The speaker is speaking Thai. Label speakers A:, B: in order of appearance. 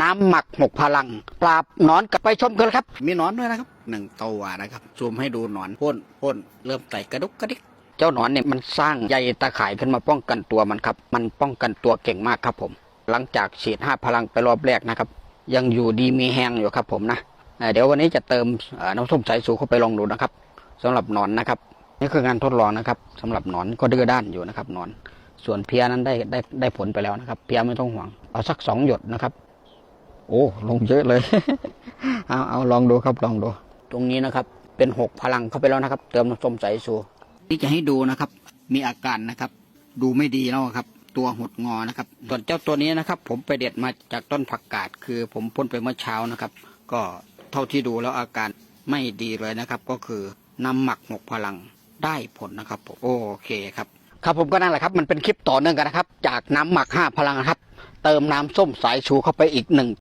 A: น้ำหมักหกพลัง ปราบหนอนกลับไปชมกันครับ
B: มีหนอนด้วยนะครับหนึ่งตัวนะครับซูมให้ดูหนอนพ่นพ่นเริ่มไต่กระดุกกระดิก
A: เจ้าหนอนเนี่ยมันสร้างใยตะข่ายขึ้นมาป้องกันตัวมันครับ มันป้องกันตัวเก่งมากครับผม หลังจากฉีดห้าพลังไปรอบแรกนะครับ ยังอยู่ดีมีแห้งอยู่ครับผมนะเอ่อเดี๋ยววันนี้จะเติมเอ่อน้ำส้มสายสูเข้าไปลองดูนะครับสำหรับหนอนนะครับ นี่คืองานทดลองนะครับสำหรับหนอนก็ดื้อด้านอยู่นะครับหนอน ส่วนเพียนั้นได้ได้ได้ผลไปแล้วนะครับ เพียไม่ต้องห่วงเอาสักสองหยดนะครับ โอ้ลงเยอะเลย เอาเอาลองดูครับลองดู ตรงนี้นะครับ เป็นหกพลังเข้าไปแล้วนะครับ เติมน้ำส้มสายสู
B: ที่จะให้ดูนะครับ มีอาการนะครับ ดูไม่ดีแล้วครับ ตัวหดงอนะครับ
A: ส่วนเจ้าตัวนี้นะครับ ผมไปเด็ดมาจากต้นผักกาดคือผมพ่นไปเมื่อเช้านะครับ ก็เท่าที่ดูแล้วอาการไม่ดีเลยนะครับ ก็คือน้ำหมักหกพลังได้ผลนะครับผมโอเคครับครับผมก็นั่นแหละครับ มันเป็นคลิปต่อเนื่องกันนะครับ จากน้ำหมักห้าพลังนะครับ เติมน้ำส้มสายชูเข้าไปอีกหนึ่ง